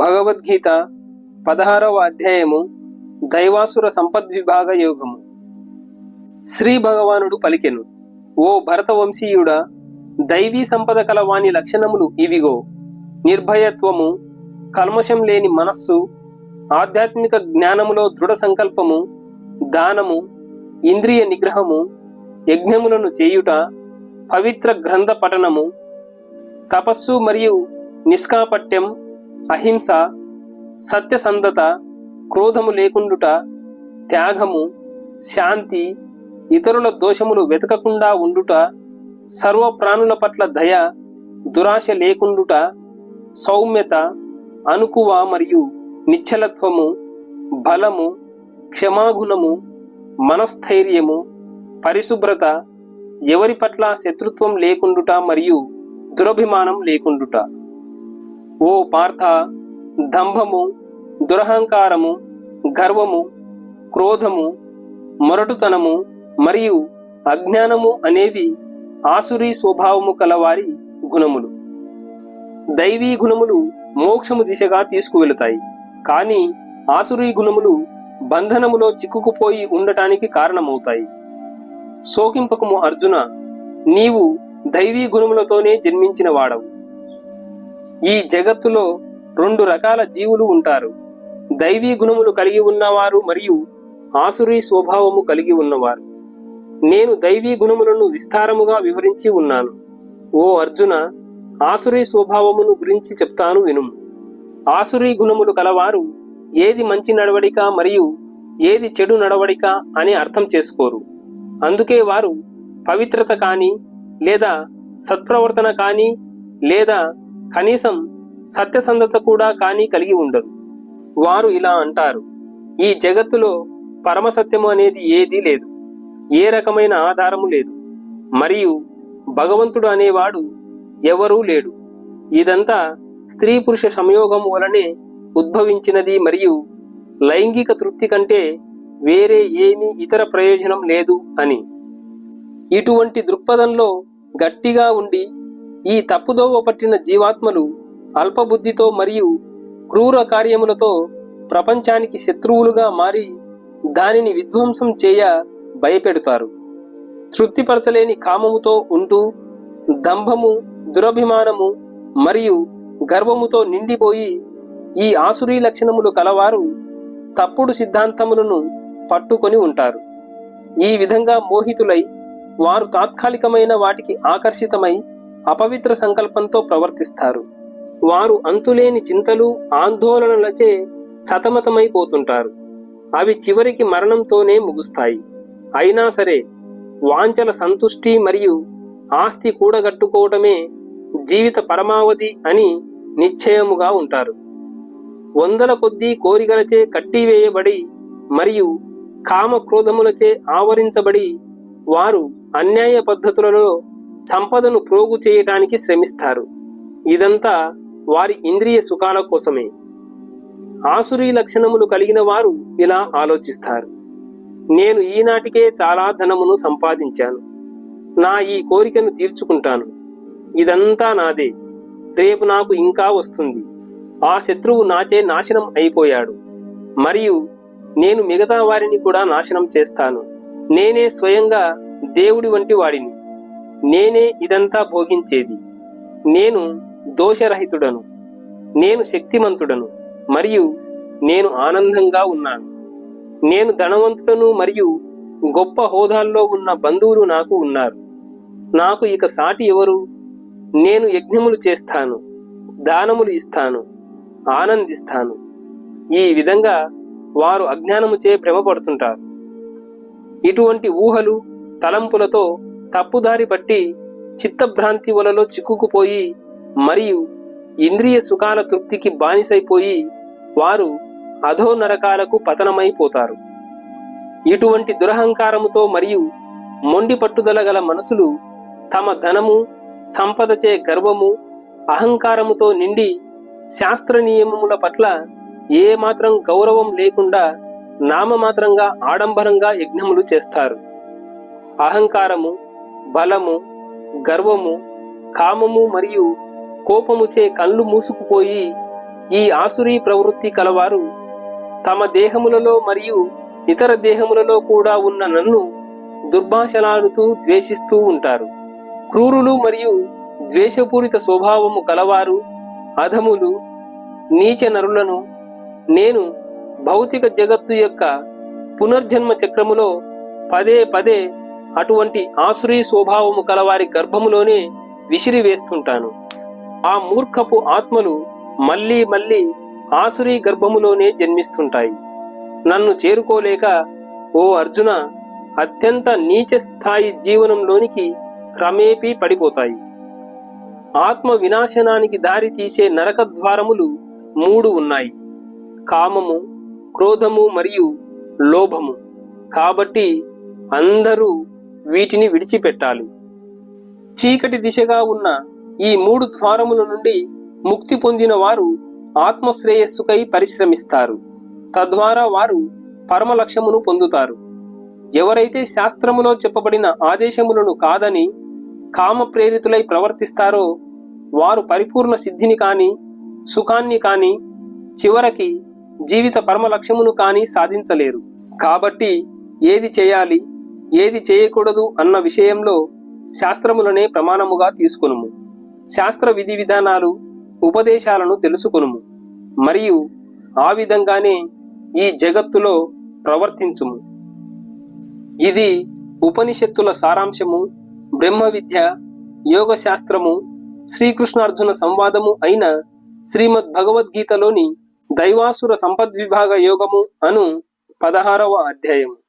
భగవద్గీత పదహారవ అధ్యాయము దైవాసుర సంపద్విభాగ యోగము. శ్రీ భగవానుడు పలికెను ఓ భరతవంశీయుడా దైవీ సంపద కలవాని లక్షణములు ఇవిగో. నిర్భయత్వము కల్మషం లేని మనస్సు ఆధ్యాత్మిక జ్ఞానములో దృఢ సంకల్పము దానము ఇంద్రియ నిగ్రహము యజ్ఞములను చేయుట పవిత్ర గ్రంథ పఠనము తపస్సు మరియు నిష్కాపట్యం అహింస సత్యసంధత క్రోధము లేకుండుట త్యాగము శాంతి ఇతరుల దోషములు వెతకకుండా ఉండుట సర్వ ప్రాణుల పట్ల దయ దురాశ లేకుండుట సౌమ్యత అనుకువ మరియు నిశ్చలత్వము బలము క్షమాగుణము మనస్థైర్యము పరిశుభ్రత ఎవరి పట్ల శత్రుత్వం లేకుండుట మరియు దురభిమానం లేకుండుట. ఓ పార్థ దంభము దురహంకారము గర్వము క్రోధము మొరటుతనము మరియు అజ్ఞానము అనేవి ఆసురీ స్వభావము కలవారి గుణములు. దైవీ గుణములు మోక్షము దిశగా తీసుకువెళతాయి. కానీ ఆసురీ గుణములు బంధనములో చిక్కుకుపోయి ఉండటానికి కారణమవుతాయి. శోకింపకము అర్జున నీవు దైవీ గుణములతోనే జన్మించిన వాడవు. ఈ జగత్తులో రెండు రకాల జీవులు ఉంటారు. దైవీ గుణములు కలిగి ఉన్నవారు మరియు ఆసురీ స్వభావము కలిగి ఉన్నవారు. నేను దైవీ గుణములను విస్తారముగా వివరించి ఉన్నాను. ఓ అర్జున ఆసురీ స్వభావమును గురించి చెప్తాను వినుము ఆసురీ గుణములు కలవారు ఏది మంచి నడవడిక మరియు ఏది చెడు నడవడిక అని అర్థం చేసుకోరు. అందుకే వారు పవిత్రత కానీ లేదా సత్ప్రవర్తన కానీ లేదా కనీసం సత్యసంధత కూడా కానీ కలిగి ఉండదు వారు ఇలా అంటారు ఈ జగత్తులో పరమసత్యము అనేది ఏదీ లేదు ఏ రకమైన ఆధారము లేదు మరియు భగవంతుడు అనేవాడు ఎవరూ లేడు. ఇదంతా స్త్రీ పురుష సంయోగం వలనే ఉద్భవించినది మరియు లైంగిక తృప్తి కంటే వేరే ఏమీ ఇతర ప్రయోజనం లేదు అని. ఇటువంటి దృక్పథంలో గట్టిగా ఉండి ఈ తప్పుదోవ పట్టిన జీవాత్మలు అల్పబుద్ధితో మరియు క్రూర కార్యములతో ప్రపంచానికి శత్రువులుగా మారి దానిని విధ్వంసం చేయ భయపెడతారు. తృప్తిపరచలేని కామముతో ఉంటూ దంభము దురభిమానము మరియు గర్వముతో నిండిపోయి ఈ ఆసురీ లక్షణములు కలవారు తప్పుడు సిద్ధాంతములను పట్టుకొని ఉంటారు. ఈ విధంగా మోహితులై వారు తాత్కాలికమైన వాటికి ఆకర్షితమై అపవిత్ర సంకల్పంతో ప్రవర్తిస్తారు. వారు అంతులేని చింతలు ఆందోళనలచే సతమతమైపోతుంటారు. అవి చివరికి మరణంతోనే ముగుస్తాయి. అయినా సరే వాంఛల సంతుష్టి మరియు ఆస్తి కూడగట్టుకోవటమే జీవిత పరమావధి అని నిశ్చయముగా ఉంటారు. వందల కొద్దీ కోరికలచే కట్టివేయబడి మరియు కామ క్రోధములచే ఆవరించబడి వారు అన్యాయ పద్ధతులలో సంపదను ప్రోగు చేయటానికి శ్రమిస్తారు. ఇదంతా వారి ఇంద్రియ సుఖాల కోసమే. ఆసురీ లక్షణములు కలిగిన వారు ఇలా ఆలోచిస్తారు. నేను ఈనాటికే చాలా ధనమును సంపాదించాను. నా ఈ కోరికను తీర్చుకుంటాను. ఇదంతా నాదే. రేపు నాకు ఇంకా వస్తుంది. ఆ శత్రువు నాచే నాశనం అయిపోయాడు. మరియు నేను మిగతా వారిని కూడా నాశనం చేస్తాను. నేనే స్వయంగా దేవుడి వంటి వాడిని. నేనే ఇదంతా భోగించేది. నేను దోషరహితుడను. నేను శక్తిమంతుడను. మరియు నేను ఆనందంగా ఉన్నాను. నేను ధనవంతుడను మరియు గొప్ప హోదాల్లో ఉన్న బంధువులు నాకు ఉన్నారు. నాకు ఇక సాటి ఎవరు? నేను యజ్ఞములు చేస్తాను. దానములు ఇస్తాను. ఆనందిస్తాను. ఈ విధంగా వారు అజ్ఞానముచే భ్రమపడుతుంటారు. ఇటువంటి ఊహలు తలంపులతో తప్పుదారి పట్టి చిత్తభ్రాంతి వలలో చిక్కుకుపోయి మరియు ఇంద్రియ సుఖాల తృప్తికి బానిసైపోయి వారు అధో నరకాలకు పతనమైపోతారు. ఇటువంటి దురహంకారముతో మరియు మొండి పట్టుదల గల మనసులు తమ ధనము సంపదచే గర్వము అహంకారముతో నిండి శాస్త్ర నియమముల పట్ల ఏ మాత్రం గౌరవం లేకుండా నామమాత్రంగా ఆడంబరంగా యజ్ఞములు చేస్తారు. అహంకారము బలము గర్వము కామము మరియు కోపముచే కళ్ళు మూసుకుపోయి ఈ ఆసురీ ప్రవృత్తి కలవారు. తమ దేహములలో మరియు ఇతర దేహములలో కూడా ఉన్న నన్ను దుర్భాషలాడుతూ ద్వేషిస్తూ ఉంటారు. క్రూరులు మరియు ద్వేషపూరిత స్వభావము కలవారు. అధములు నీచ నరులను నేను భౌతిక జగత్తు యొక్క పునర్జన్మ చక్రములో పదే పదే అటువంటి ఆసురీ స్వభావము కలవారి గర్భములోనే విసిరి వేస్తుంటాను ఆ మూర్ఖపు ఆత్మలు మళ్ళీ మళ్ళీ ఆసురీ గర్భములోనే జన్మిస్తుంటాయి. నన్ను చేరుకోలేక ఓ అర్జున అత్యంత నీచ స్థాయి జీవనంలోనికి క్రమేపీ పడిపోతాయి. ఆత్మ వినాశనానికి దారి తీసే నరక ద్వారములు మూడు ఉన్నాయి. కామము క్రోధము మరియు లోభము. కాబట్టి అందరూ వీటిని విడిచిపెట్టాలి. చీకటి దిశగా ఉన్న ఈ మూడు ద్వారముల నుండి ముక్తి పొందిన వారు ఆత్మశ్రేయస్సుకై పరిశ్రమిస్తారు. తద్వారా వారు పరమ లక్ష్యమును పొందుతారు. ఎవరైతే శాస్త్రములో చెప్పబడిన ఆదేశములను కాదని కామ ప్రేరితులై ప్రవర్తిస్తారో వారు పరిపూర్ణ సిద్ధిని కాని సుఖాన్ని కాని చివరికి జీవిత పరమ లక్ష్యమును కాని సాధించలేరు. కాబట్టి ఏది చేయాలి? ఏది చేయకూడదు అన్న విషయంలో శాస్త్రములనే ప్రమాణముగా తీసుకొనుము. శాస్త్ర విధి విధానాలు ఉపదేశాలను తెలుసుకొనుము. మరియు ఆ విధంగానే ఈ జగత్తులో ప్రవర్తించుము. ఇది ఉపనిషత్తుల సారాంశము బ్రహ్మ విద్య యోగ శాస్త్రము శ్రీకృష్ణార్జున సంవాదము అయిన శ్రీమద్ భగవద్గీతలోని దైవాసుర సంపద్విభాగ యోగము అను పదహారవ అధ్యాయము.